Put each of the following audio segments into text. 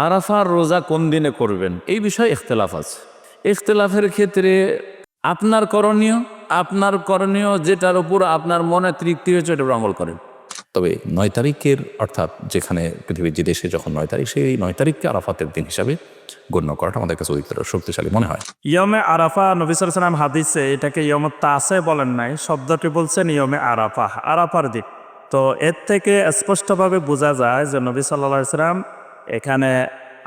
আরাফার রোজা কোন দিনে করবেন? এই বিষয়ে ইখতলাফ আছে। ইখতলাফের ক্ষেত্রে আপনার করণীয় আপনার করণীয় যেটার উপর আপনার মনে তৃপ্তি হয়েছে উপর আমল করেন। তবে নয় তারিখের অর্থাৎ যেখানে পৃথিবীর যে দেশে যখন নয় তারিখ সেই নয় তারিখকে আরাফাতের দিন হিসাবে গণ্য করাটা আমাদের কাছে অধিকতর শক্তিশালী মনে হয়। ইয়মে আরাফা নবী সালাম হাদিসে এটাকে ইয়ম তাসে বলেন নাই শব্দটি বলছেন ইয়মে আরাফা আরাফার দিক তো এর থেকে স্পষ্টভাবে বোঝা যায় যে নবী সাল্লা সাল্লাম এখানে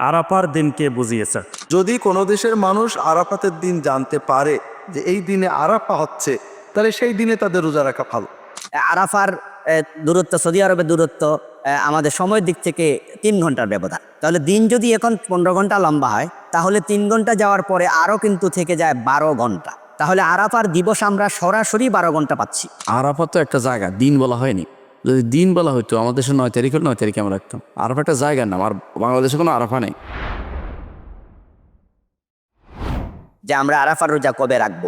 আরাফার দিনকে বুঝিয়েছে। যদি কোনো দেশের মানুষ আরাফাতের দিন জানতে পারে যে এই দিনে আরাফা হচ্ছে তাহলে সেই দিনে তাদের রোজা রাখা ভালো। আরাফার দূরত্ব সৌদি আরবের দূরত্ব আমাদের সময়ের দিক থেকে তিন ঘণ্টার ব্যবধান। তাহলে দিন যদি এখন পনেরো ঘণ্টা লম্বা হয় তাহলে তিন ঘণ্টা যাওয়ার পরে আরও কিন্তু থেকে যায় বারো ঘণ্টা। তাহলে আরাফার দিবস আমরা সরাসরি বারো ঘণ্টা পাচ্ছি। আরাফা তো একটা জায়গা দিন বলা হয়নি। যদি দিন বলা হইতো, আমাদের দেশে নয় তারিখ হলে নয় তারিখে আমরা রাখতাম। আরাফা একটা জায়গার নাম, আর বাংলাদেশে কোনো আরাফা নেই। যে আমরা আরাফার রোজা কবে রাখব?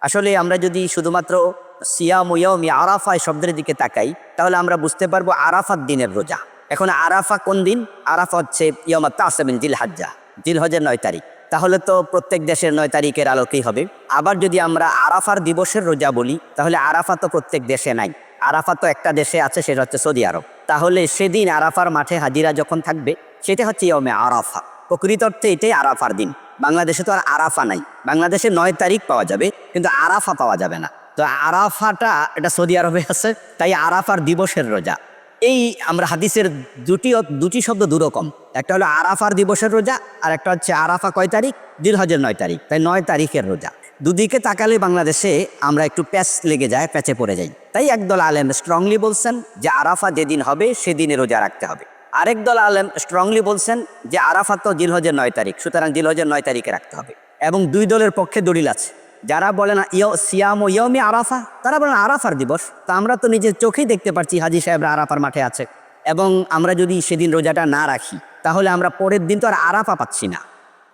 আসলে আমরা যদি শুধুমাত্র সিয়াম ইয়মি আরাফা এই শব্দের দিকে তাকাই, তাহলে আমরা বুঝতে পারব আরাফার দিনের রোজা। এখন আরাফা কোন দিন? আরাফা হচ্ছে ইয়মা তাসমিন জিল হাজ্জা জিল হজের নয় তারিখ। তাহলে তো প্রত্যেক দেশের নয় তারিখের আলোকেই হবে। আবার যদি আমরা আরাফার দিবসের রোজা বলি, তাহলে আরাফা তো প্রত্যেক দেশে নাই। আরাফা তো একটা দেশে আছে, সেটা হচ্ছে সৌদি আরব। তাহলে সেদিন আরাফার মাঠে হাজিরা যখন থাকবে, সেটা হচ্ছে ইয়মে আরাফা। প্রকৃত অর্থে এটাই আরাফার দিন। বাংলাদেশে তো আর আরাফা নাই। বাংলাদেশে নয় তারিখ পাওয়া যাবে, কিন্তু আরাফা পাওয়া যাবে না। তো আরাফাটা, এটা সৌদি আরবে আছে, তাই আরাফার দিবসের রোজা। এই আমরা হাদিসের দুটি দুটি শব্দ দুরকম। একটা হলো আরাফার দিবসের রোজা, আর একটা হচ্ছে আরাফা কয় তারিখ? দিলহজের নয় তারিখ। তাই নয় তারিখের রোজা। দুদিকে তাকালে বাংলাদেশে আমরা একটু প্যাচ লেগে যায়, প্যাচে পড়ে যাই। তাই একদল আলেম স্ট্রংলি বলছেন যে আরাফা যেদিন হবে সেদিনে রোজা রাখতে হবে। আরেক দল আলেম স্ট্রংলি বলছেন যে আরাফা তো জিলহজের নয় তারিখ, সুতরাং জিলহজের নয় তারিখে রাখতে হবে। এবং দুই দলের পক্ষে দলিল আছে। যারা বলেন ইয় সিয়াম ও ইয়মি আরাফা তারা বলেন আরাফার দিবস তা আমরা তো নিজের চোখেই দেখতে পাচ্ছি হাজি সাহেবরা আরাফার মাঠে আছে। এবং আমরা যদি সেদিন রোজাটা না রাখি, তাহলে আমরা পরের দিন তো আর আরাফা পাচ্ছি না।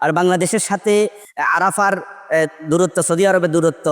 আর বাংলাদেশের সাথে আরাফার দূরত্ব, সৌদি আরবের দূরত্ব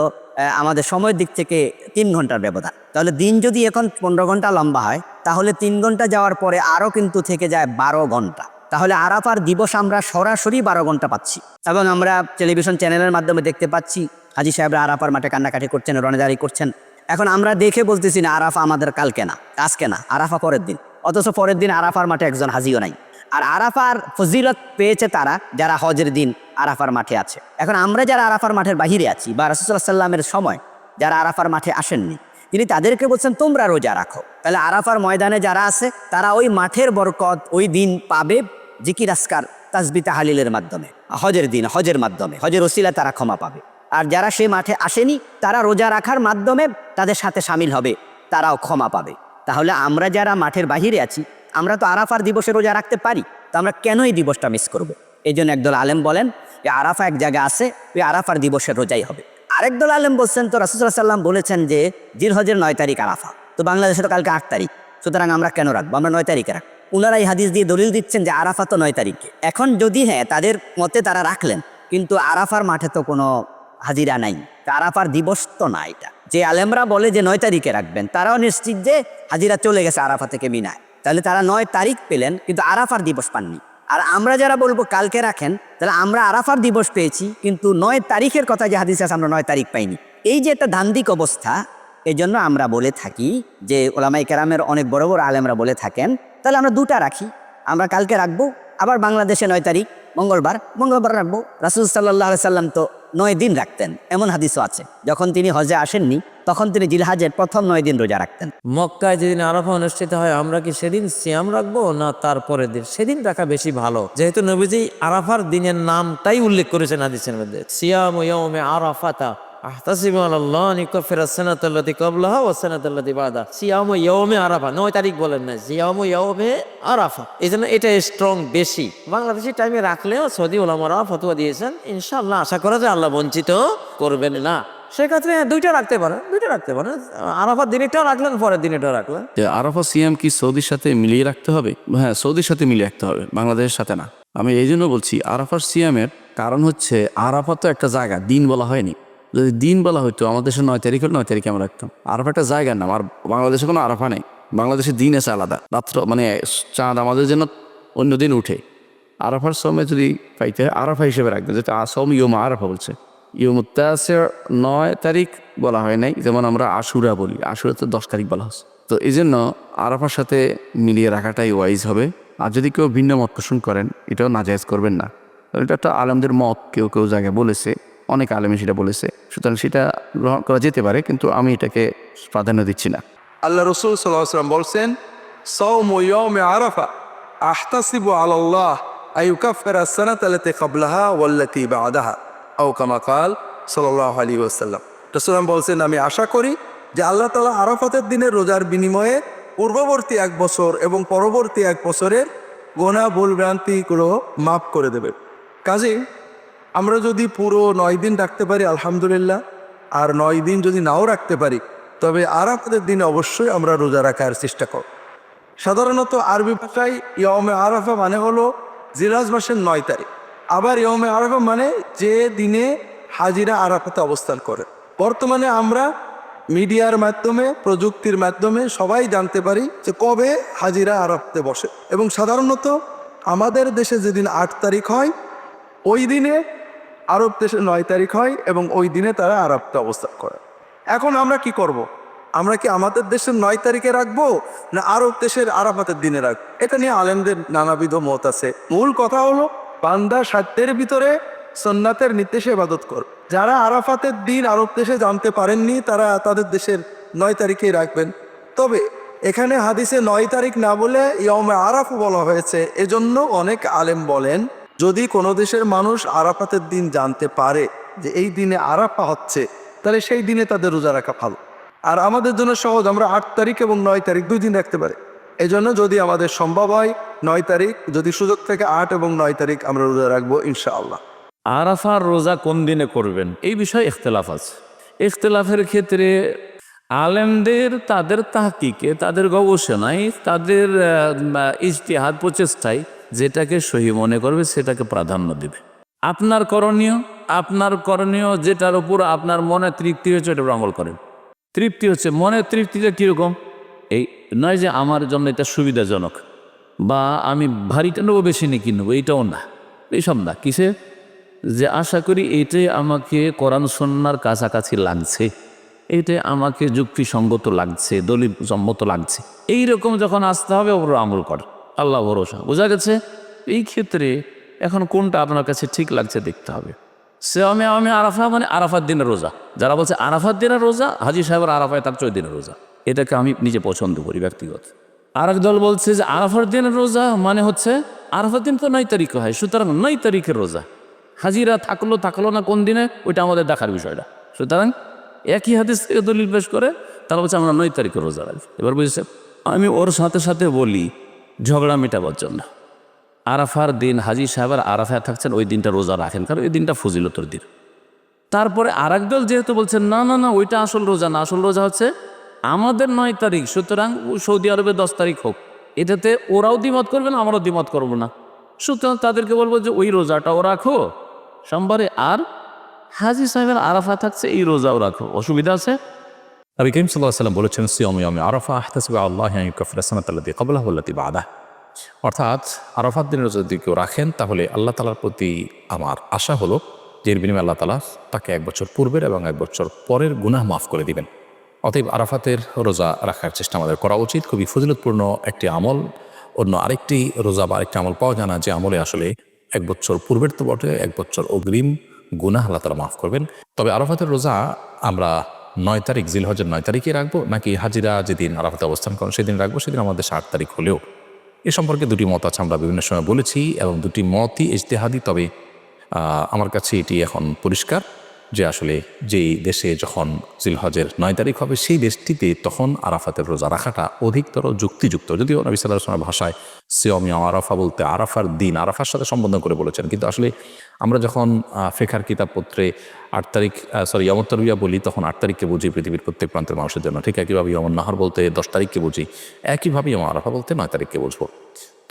আমাদের সময়ের দিক থেকে তিন ঘণ্টার ব্যবধান। তাহলে দিন যদি এখন পনেরো ঘণ্টা লম্বা হয়, তাহলে তিন ঘণ্টা যাওয়ার পরে আরও কিন্তু থেকে যায় বারো ঘণ্টা। তাহলে আরাফার দিবস আমরা সরাসরি বারো ঘণ্টা পাচ্ছি। এবং আমরা টেলিভিশন চ্যানেলের মাধ্যমে দেখতে পাচ্ছি, হাজি সাহেবরা আরাফার মাঠে কান্নাকাটি করছেন রনেদারি করছেন। এখন আমরা দেখে বলতেছি না, আরাফা আমাদের কালকে না, আজকে না, আরাফা পরের দিন। অথচ পরের দিন আরাফার মাঠে একজন হাজিও নাই। আর আরাফার ফজিলত পেয়েছে তারা, যারা হজের দিন আরাফার মাঠে আছে। এখন আমরা যারা আরাফার মাঠের বাহিরে আছি বা রসুল্লাহ সাল্লামের সময় যারা আরাফার মাঠে আসেননি, তিনি তাদেরকে বলছেন, তোমরা রোজা রাখো। তাহলে আরাফার ময়দানে যারা আছে, তারা ওই মাঠের বরকত, ওই দিন পাবে জিকির আসকার তাসবি তাহালিলের মাধ্যমে, হজের দিন, হজের মাধ্যমে, হজের ওসিলা তারা ক্ষমা পাবে। আর যারা সেই মাঠে আসেনি, তারা রোজা রাখার মাধ্যমে তাদের সাথে সামিল হবে, তারাও ক্ষমা পাবে। তাহলে আমরা যারা মাঠের বাহিরে আছি, আমরা তো আরাফার দিবসে রোজা রাখতে পারি, তো আমরা কেন এই দিবসটা মিস করব। এই জন্য একদল আলেম বলেন যে আরাফা এক জায়গায় আছে ওই আরাফার দিবসের রোজাই হবে। আরেক দল আলেম বলছেন, তো রাসুসাল্লাহ সাল্লাম বলেছেন যে, জিলহজের নয় তারিখ আরাফা। তো বাংলাদেশে তো কালকে আট তারিখ। সুতরাং আমরা কেন রাখব? আমরা নয় তারিখে রাখব। ওনারা এই হাদিস দিয়ে দলিল দিচ্ছেন যে আরাফা তো নয় তারিখে। এখন যদি হ্যাঁ তাদের মতে তারা রাখলেন, কিন্তু আরাফার মাঠে তো কোনো হাজিরা নাই। আরাফার দিবস তো না এটা। যে আলেমরা বলে যে নয় তারিখে রাখবেন, তারাও নিশ্চিত যে হাজিরা চলে গেছে আরাফা থেকে মিনায়। তাহলে তারা নয় তারিখ পেলেন, কিন্তু আরাফার দিবস পাননি। আর আমরা যারা বলব কালকে রাখেন, তাহলে আমরা আরাফার দিবস পেয়েছি, কিন্তু নয় তারিখের কথা যে হাদিস আছে, আমরা নয় তারিখ পাইনি। এই যে একটা ধান্দিক অবস্থা এই জন্য আমরা বলে থাকি যে ওলামাই কেরামের অনেক বড় বড় আলেমরা বলে থাকেন, তাহলে আমরা দুটা রাখি। আমরা কালকে রাখব, আবার বাংলাদেশে নয় তারিখ। মঙ্গলবার মঙ্গলবার রাখব রাসুল সাল্লাহ সাল্লাম তো নয় দিন রাখতেন। এমন হাদিসও আছে, যখন তিনি হজে আসেননি, তখন তিনি জিলহাজের প্রথম নয় দিন রোজা রাখতেন। মক্কায় যেদিন আরফা অনুষ্ঠিত হয়, আমরা কি সেদিন সিয়াম রাখব, না তারপরের দিন? সেদিন রাখা বেশি ভালো। যেহেতু নবীজি আরাফার দিনের নামটাই উল্লেখ করেছেন হাদিসের মধ্যে, সিয়াম আরাফাতা। আহতাসিবু আলাল্লাহ আন ইউকাফিরা সানাতাল্লাতি ক্বাবলাহা ওয়া সানাতাল্লাতি বাদা সিয়াম ইয়ামে আরাফা নয় তারিখ বলেন না সিয়াম ইয়ামে আরাফা এই জন্য এটা স্ট্রং বেশি। বাংলাদেশি টাইমে রাখলেও সৌদি ওলামারা ফতোয়া দিয়েছেন, ইনশাআল্লাহ আশা করা যায় আল্লাহ বঞ্চিত করবেন না। সেক্ষেত্রে দুইটা রাখতে পারেন, দুইটা রাখতে পারেন। আরাফার দিনেরটাও রাখলেন, পরের দিনেরটাও রাখলেন। আরাফা সিয়াম কি সৌদির সাথে মিলিয়ে রাখতে হবে? হ্যাঁ সৌদির সাথে মিলিয়ে রাখতে হবে, বাংলাদেশের সাথে না। আমি এই জন্য বলছি আরাফার সিয়ামের কারণ হচ্ছে আরাফা তো একটা জায়গা, দিন বলা হয়নি। যদি দিন বলা হতো আমাদের দেশে নয় তারিখ হলে নয় তারিখে আমরা রাখতাম। আরফা একটা জায়গার নাম, আর বাংলাদেশে কোনো আরফা নেই। বাংলাদেশে দিন আছে আলাদা। রাত্র মানে চাঁদ আমাদের জন্য অন্য দিন উঠে। আরাফার সময় যদি পাইতে হয় আরাফা হিসেবে রাখবেন যেটা আসম ইয়মা আরাফা বলছে। ইয়মুত্তাসের নয় তারিখ বলা হয় নাই, যেমন আমরা আশুরা বলি। আশুরা তো দশ তারিখ বলা হচ্ছে। তো এই জন্য আরাফার সাথে মিলিয়ে রাখাটাই ওয়াইজ হবে। আর যদি কেউ ভিন্ন মত পোষণ করেন, এটাও নাজায়জ করবেন না। এটা একটা আলমদের মত, কেউ কেউ জায়গায় বলেছে। অনেক আলেমে সেটা বলেছে। সুতরাং সেটা গ্রহণ করা যেতে পারে, কিন্তু আমি এটাকে প্রাধান্য দিচ্ছি না। আল্লাহ রসুল সাল্লাম বলছেন আরাফা ওয়াল্লাতি সাল্লাহ আলী ওসাল্লাম বলছেন, আমি আশা করি যে আল্লাহ তালা আরাফাতের দিনের রোজার বিনিময়ে পূর্ববর্তী এক বছর এবং পরবর্তী এক বছরের গোনা ভুল ভ্রান্তিগুলো মাফ করে দেবে। কাজেই আমরা যদি পুরো নয় দিন রাখতে পারি, আলহামদুলিল্লাহ। আর নয় দিন যদি নাও রাখতে পারি, তবে আরাফাতের দিনে অবশ্যই আমরা রোজা রাখার চেষ্টা করব। সাধারণত আরবি ভাষায় ইয়মে আরাফা মানে হলো জিরাজ মাসের নয় তারিখ। আবার ইয়মে আরাফা মানে যে দিনে হাজিরা আরাফাতে অবস্থান করে। বর্তমানে আমরা মিডিয়ার মাধ্যমে, প্রযুক্তির মাধ্যমে সবাই জানতে পারি যে কবে হাজিরা আরাফতে বসে। এবং সাধারণত আমাদের দেশে যেদিন আট তারিখ হয়, ওই দিনে আরব দেশে নয় তারিখ হয় এবং ওই দিনে তারা আরবতে অবস্থান করে। এখন আমরা কি করব। আমরা কি আমাদের দেশের নয় তারিখে রাখব না আরব দেশের আরাফাতের দিনে রাখব? এটা নিয়ে আলেমদের নানাবিধ মত আছে। মূল কথা হলো, বান্দা সাধ্যের ভিতরে সন্ন্যাতের নির্দেশে ইবাদত কর যারা আরাফাতের দিন আরব দেশে জানতে পারেননি, তারা তাদের দেশের নয় তারিখেই রাখবেন। তবে এখানে হাদিসে নয় তারিখ না বলে ইয়মে আরাফ বলা হয়েছে। এজন্য অনেক আলেম বলেন যদি কোনো দেশের মানুষ আরাফাতের দিন জানতে পারে যে এই দিনে আরাফা হচ্ছে, তাহলে সেই দিনে তাদের রোজা রাখা ভালো। আর আমাদের জন্য সহজ, আমরা আট তারিখ এবং নয় তারিখ দুই দিন রাখতে পারি। এই জন্য যদি আমাদের সম্ভব হয়, নয় তারিখ, যদি সুযোগ থেকে আট এবং নয় তারিখ আমরা রোজা রাখব ইনশাআল্লাহ। আরাফার রোজা কোন দিনে করবেন? এই বিষয়ে ইখতলাফ আছে। ইখতলাফের ক্ষেত্রে আলেমদের তাদের তাহকিকে, তাদের গবেষণায়, তাদের ইজতিহাদ প্রচেষ্টায় যেটাকে সহি মনে করবে, সেটাকে প্রাধান্য দেবে। আপনার করণীয় আপনার করণীয় যেটার উপর আপনার মনে তৃপ্তি হচ্ছে ওটা আমল করেন। তৃপ্তি হচ্ছে মনে তৃপ্তিটা কীরকম? এই নয় যে আমার জন্য এটা সুবিধাজনক, বা আমি ভারীটা নেব, বেশি নিয়ে কিনবো এইটাও না। এইসব না। কিসে যে আশা করি এইটাই আমাকে কোরআন সন্ন্যার কাছাকাছি লাগছে এইটাই আমাকে যুক্তিসঙ্গত লাগছে দলিল সম্মত লাগছে। এই রকম যখন আসতে হবে ওর আমল কর আল্লাহ ভরসা। বোঝা গেছে? এই ক্ষেত্রে এখন কোনটা আপনার কাছে ঠিক লাগছে দেখতে হবে। সে আমি আমি আরাফা মানে আরাফার দিনের রোজা। যারা বলছে আরাফার দিনের রোজা, হাজি সাহেবের আরাফায় তার চোদ্দ দিনের রোজা। এটাকে আমি নিজে পছন্দ করি ব্যক্তিগত। আর দল বলছে যে আরাফার দিনের রোজা মানে হচ্ছে আরাফার দিন তো নয় তারিখে হয়, সুতরাং নয় তারিখের রোজা। হাজিরা থাকল থাকল না কোন দিনে, ওইটা আমাদের দেখার বিষয়টা। সুতরাং একই হাদিস থেকে দলিল পেশ করে, তারা বলছে আমরা নয় তারিখে রোজা রাখি এবার বুঝেছে আমি ওর সাথে সাথে বলি ঝগড়া মেটাবার জন্য। আরাফার দিন হাজি সাহেবের আরাফায় থাকছেন, ওই দিনটা রোজা রাখেন, কারণ ওই দিনটা ফজিলতর দিন। তারপরে আর দল যেহেতু বলছেন, না না না, ওইটা আসল রোজা না, আসল রোজা হচ্ছে আমাদের নয় তারিখ, সুতরাং সৌদি আরবে দশ তারিখ হোক। এটাতে ওরাও দ্বিমত করবে না, আমরাও দ্বিমত করব না। সুতরাং তাদেরকে বলব যে, ওই রোজাটাও রাখো, সোমবারে আর হাজি সাহেবের আরাফা থাকছে, এই রোজাও রাখো। অসুবিধা আছে? নবী করিম সাল্লাহ সাল্লাম বলেছেন, সিয়ম ইয়ামে আরফা, আহতাসিবা আল্লাহ কফরাসানাতাল্লাদি কবলাহ উল্লাতি বাদা অর্থাৎ আরফাত দিনের যদি কেউ রাখেন, তাহলে আল্লাহ তালার প্রতি আমার আশা হলো যে বিনিময়ে আল্লাহ তালা তাকে এক বছর পূর্বের এবং এক বছর পরের গুনাহ মাফ করে দিবেন। অতএব আরাফাতের রোজা রাখার চেষ্টা আমাদের করা উচিত, খুবই ফজিলতপূর্ণ একটি আমল। অন্য আরেকটি রোজা বা আরেকটি আমল পাওয়া যায় না, যে আমলে আসলে এক বছর পূর্বের তো বটে, এক বছর অগ্রিম গুনাহ আল্লাহ তালা মাফ করবেন। তবে আরাফাতের রোজা আমরা নয় তারিখ, জিলহজের নয় তারিখে রাখব, নাকি হাজিরা যেদিন আরাফাতে অবস্থান করেন সেদিন রাখব, সেদিন আমাদের সাত তারিখ হলেও। এ সম্পর্কে দুটি মত আছে, আমরা বিভিন্ন সময় বলেছি, এবং দুটি মতই ইজতেহাদি, তবে আমার কাছে এটি এখন পরিষ্কার। যে আসলে যেই দেশে যখন জিলহজের নয় তারিখ হবে, সেই দেশটিতে তখন আরাফাতের রোজা রাখাটা অধিকতর যুক্তিযুক্ত। যদিও নবী সাল্লাহ ভাষায় সিয়মিয়া আরাফা বলতে আরাফার দিন, আরাফার সাথে সম্বোধন করে বলেছেন। কিন্তু আসলে আমরা যখন ফেখার কিতাবপত্রে আট তারিখ সরি ইয়মতরবিয়া বলি, তখন আট তারিখকে বুঝি পৃথিবীর প্রত্যেক প্রান্তের মানুষের জন্য। ঠিক একইভাবে ইয়মন নাহর বলতে দশ তারিখকে বুঝি, একইভাবে ইয়ম আরাফা বলতে নয় তারিখকে বুঝব।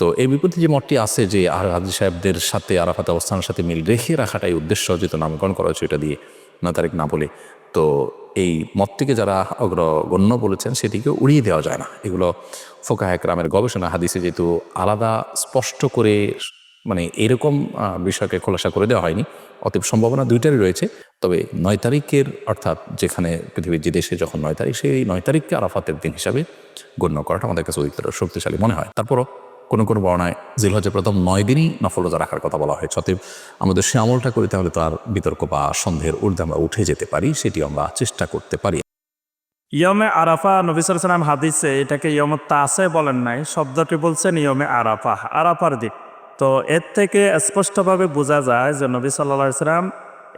তো এই বিপরীতে যে মতটি আছে যে আর হাজি সাহেবদের সাথে আরাফাত অবস্থানের সাথে মিল রেখে রাখাটাই উদ্দেশ্য যেহেতু নামকরণ করা হয়েছে এটা দিয়ে নয় তারিখ না বলে। তো এই মতটিকে যারা অগ্রগণ্য বলেছেন সেটিকে উড়িয়ে দেওয়া যায় না। এগুলো ফোকা একরামের গবেষণা হাদিসে যেহেতু আলাদা স্পষ্ট করে মানে এরকম বিষয়কে খোলাসা করে দেওয়া হয়নি। অতএব সম্ভাবনা দুইটারই রয়েছে। তবে নয় তারিখের অর্থাৎ যেখানে পৃথিবীর যে দেশে যখন নয় তারিখ, সেই নয় তারিখকে আরাফাতের দিন হিসাবে গণ্য করাটা আমাদের কাছে অধিকতর শক্তিশালী মনে হয়। তারপরও কোনো কোনো বর্ণায় জিলহজের প্রথম নয় দিনই নফল রোজা রাখার কথা বলা হয়েছে। অতএব আমাদের সে আমলটা করি তাহলে তো আর বিতর্ক বা সন্দেহের ঊর্ধ্বে আমরা উঠে যেতে পারি সেটি আমরা চেষ্টা করতে পারি। ইয়মে আরাফা, নবী সালাম হাদিসে এটাকে ইয়মত তাসে বলেন নাই, শব্দটি বলছেন ইয়মে আরাফা, আরাফার দিক। তো এর থেকে স্পষ্টভাবে বোঝা যায় যে নবী সাল্লা সাল্লাম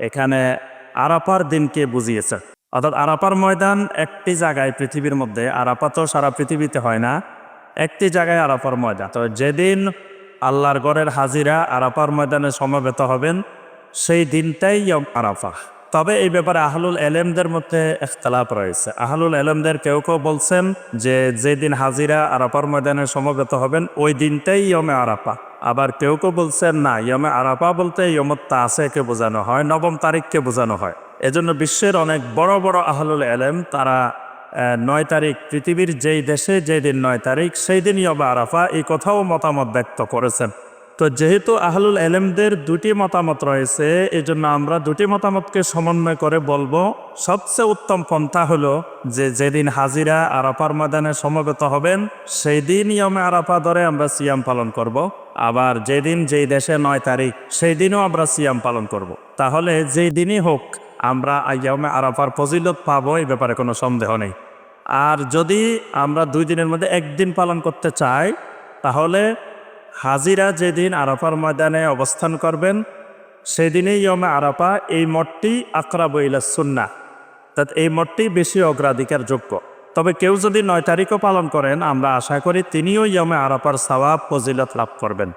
এখানে আরাফার দিনকে বুঝিয়েছেন। অর্থাৎ আরাপার ময়দান একটি জায়গায় পৃথিবীর মধ্যে, আরাফা তো সারা পৃথিবীতে হয় না একটি জায়গায় আরাফার ময়দান। তো যেদিন আল্লাহর গড়ের হাজিরা আরাফার ময়দানে সমবেত হবেন, সেই দিনটাই আরাফা। তবে এই ব্যাপারে আহলুল এলেমদের মধ্যে ইখতলাফ রয়েছে। আহলুল এলেমদের কেউ কেউ বলছেন যে যেদিন হাজিরা আরাফার ময়দানে সমবেত হবেন, ওই দিনটাই ইয়মে আরাফা। আবার কেউ কেউ বলছেন, না ইয়মে আরাফা বলতে ইয়মত তাসেকে বোঝানো হয়, নবম তারিখকে বোঝানো হয়। এজন্য বিশ্বের অনেক বড় বড় আহলুল এলেম, তারা নয় তারিখ পৃথিবীর যেই দেশে যেই দিন নয় তারিখ, সেই দিন ইয়মে আরাফা এই কথাও মতামত ব্যক্ত করেছেন তো যেহেতু আহলুল এলেমদের দুটি মতামত রয়েছে এই জন্য আমরা দুটি মতামতকে সমন্বয় করে বলব সবচেয়ে উত্তম পন্থা হলো যে, যেদিন হাজিরা আরাফার ময়দানে সমবেত হবেন, সেই দিন ইয়মে আরাফা ধরে আমরা সিয়াম পালন করব। আবার যেদিন যেই দেশে নয় তারিখ, সেই দিনও আমরা সিয়াম পালন করব। তাহলে যেই দিনই হোক আমরা ইয়মে আরাফার ফজিলত পাবো, এই ব্যাপারে কোনো সন্দেহ নেই। আর যদি আমরা দুই দিনের মধ্যে একদিন পালন করতে চাই, তাহলে হাজিরা যেদিন আরাফার ময়দানে অবস্থান করবেন, সেদিনেই ইয়মে আরাফা এই মঠটি আকরাব ইলা সুন্না অর্থাৎ এই মঠটি বেশি অগ্রাধিকার যোগ্য। তবে কেউ যদি নয় তারিখও পালন করেন, আমরা আশা করি তিনিও ইয়মে আরাফার সওয়াব, ফজিলত লাভ করবেন।